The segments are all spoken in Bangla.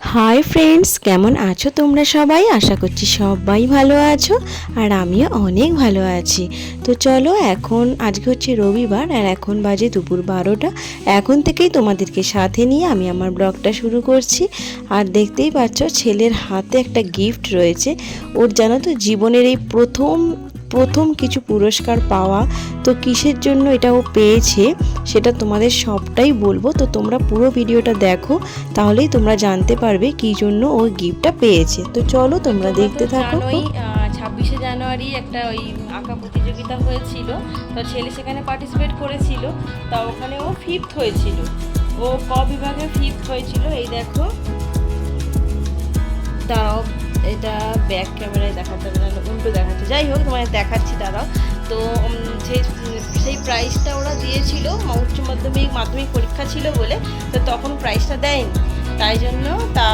হাই ফ্রেন্ডস কেমন আছো তোমরা সবাই? আশা করছি সবাই ভালো আছো আর আমিও অনেক ভালো আছি। তো চলো এখন, আজকে হচ্ছে রবিবার আর এখন বাজে দুপুর বারোটা। এখন থেকেই তোমাদেরকে সাথে নিয়ে আমি আমার ব্লগটা শুরু করছি। আর দেখতেই পাচ্ছ ছেলের হাতে একটা গিফট রয়েছে। ওর জানো তো জীবনের এই প্রথম প্রথম কিছু পুরস্কার পাওয়া তো কিসের জন্য এটা ও পেয়েছে সেটা তোমাদের সবটাই বলব। তো তোমরা পুরো ভিডিওটা দেখো তাহলেই তোমরা জানতে পারবে কী জন্য ও গিফটটা পেয়েছে। তো চলো তোমরা দেখতে থাকো। ছাব্বিশে জানুয়ারি একটা ওই আঁকা প্রতিযোগিতা হয়েছিল তো ছেলে সেখানে পার্টিসিপেট করেছিল তা ওখানে ও ফিফথ হয়েছিল। ও ক বিভাগে ফিফথ হয়েছিল এই দেখো। দাঁড়াও এটা ব্যাক ক্যামেরায় দেখাতে হবে না উল্টো দেখাচ্ছে যাই হোক, তোমায় দেখাচ্ছি, দাঁড়াও। তো যে, সেই প্রাইসটা ওরা দিয়েছিল উচ্চ মাধ্যমিক মাধ্যমিক পরীক্ষা ছিল বলে, তো তখন প্রাইসটা দেয়নি। তাই জন্য তা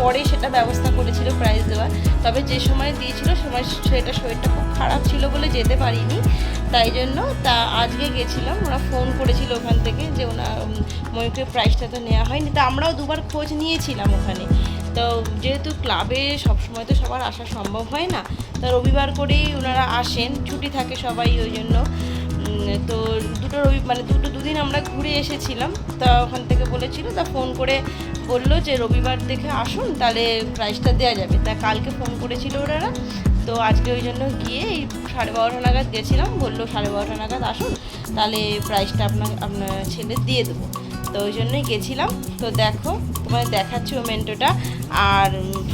পরে সেটা ব্যবস্থা করেছিল প্রাইজ দেওয়ার। তবে যে সময় দিয়েছিল, সময়, সেটা শরীরটা খুব খারাপ ছিল বলে যেতে পারিনি। তাই জন্য তা আজকে গেছিলাম, ওরা ফোন করেছিল ওখান থেকে যে ওনার ময়ূরকে প্রাইজটা তো নেওয়া হয়নি। তা আমরাও দুবার খোঁজ নিয়েছিলাম ওখানে। তো যেহেতু ক্লাবে সবসময় তো সবার আসা সম্ভব হয় না, তা রবিবার করেই ওনারা আসেন, ছুটি থাকে সবাই ওই জন্য। তো দুটো রবি মানে দুটো, দুদিন আমরা ঘুরে এসেছিলাম, তা ওখান থেকে বলেছিল, তা ফোন করে বলল যে রবিবার দেখে আসুন, তাহলে প্রাইসটা দেওয়া যাবে। তা কালকে ফোন করেছিল ওনারা তো আজকে ওই জন্য গিয়ে এই সাড়ে বারোটা নাগাদ গেছিলাম, বলল সাড়ে বারোটা নাগাদ আসুন, তাহলে প্রাইসটা আপনার আপনার ছেলে দিয়ে দেবো। তো ওই জন্যই গেছিলাম। তো দেখো, তোমায় দেখাচ্ছি ও মেন্টোটা আর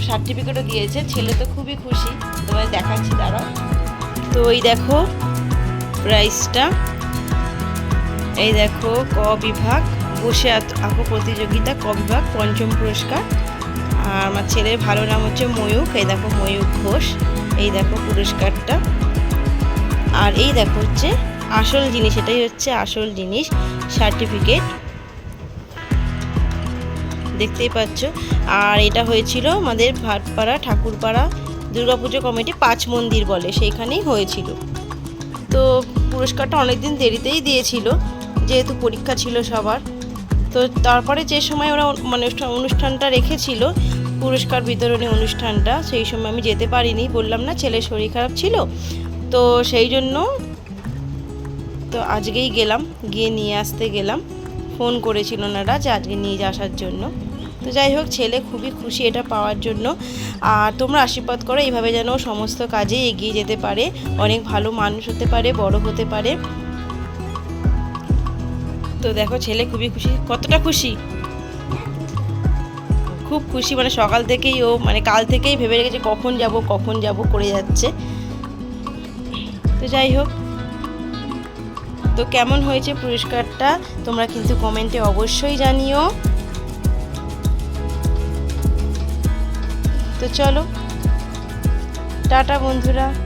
সার্টিফিকেটও দিয়েছে, ছেলে তো খুবই খুশি, তোমায় দেখাচ্ছি দাঁড়াও। তো ওই দেখো প্রাইসটা এই দেখো ক বিভাগ, বসে আঁকো প্রতিযোগিতা, ক বিভাগ, পঞ্চম পুরস্কার। আর আমার ছেলের ভালো নাম হচ্ছে ময়ূক এই দেখো ময়ূক ঘোষ। এই দেখো পুরস্কারটা। আর এই দেখো হচ্ছে আসল জিনিস, এটাই হচ্ছে আসল জিনিস সার্টিফিকেট দেখতেই পাচ্ছ। আর এটা হয়েছিল আমাদের ভাটপাড়া, ঠাকুরপাড়া, দুর্গাপুজো কমিটি পাঁচ মন্দির বলে, সেইখানেই হয়েছিল। তো পুরস্কারটা অনেক দিন দেরিতেই দিয়েছিল, যেহেতু পরীক্ষা ছিল সবার। তো তারপরে যে সময় ওরা মানে অনুষ্ঠানটা রেখেছিল পুরস্কার বিতরণী অনুষ্ঠানটা, সেই সময় আমি যেতে পারিনি, বললাম না ছেলের শরীর খারাপ ছিল। তো সেই জন্য তো আজকেই গেলাম, গিয়ে নিয়ে আসতে গেলাম। ফোন করেছিল ওনারা যে আজকে নিয়ে আসার জন্য। তো যাই হোক, ছেলে খুবই খুশি এটা পাওয়ার জন্য। আর তোমরা আশীর্বাদ করো, এইভাবে যেন সমস্ত কাজে এগিয়ে যেতে পারে। অনেক ভালো মানুষ হতে পারে, বড় হতে পারে। তো দেখো, ছেলে খুবই খুশি। কতটা খুশি? খুব খুশি মানে সকাল থেকেই ও মানে কাল থেকেই ভেবে রেখেছে কখন যাব কখন যাব, করে যাচ্ছে। তো যাই হোক। তো কেমন হয়েছে পুরস্কারটা? তোমরা কিন্তু কমেন্টে অবশ্যই জানিও। তো চলো। টাটা বন্ধুরা।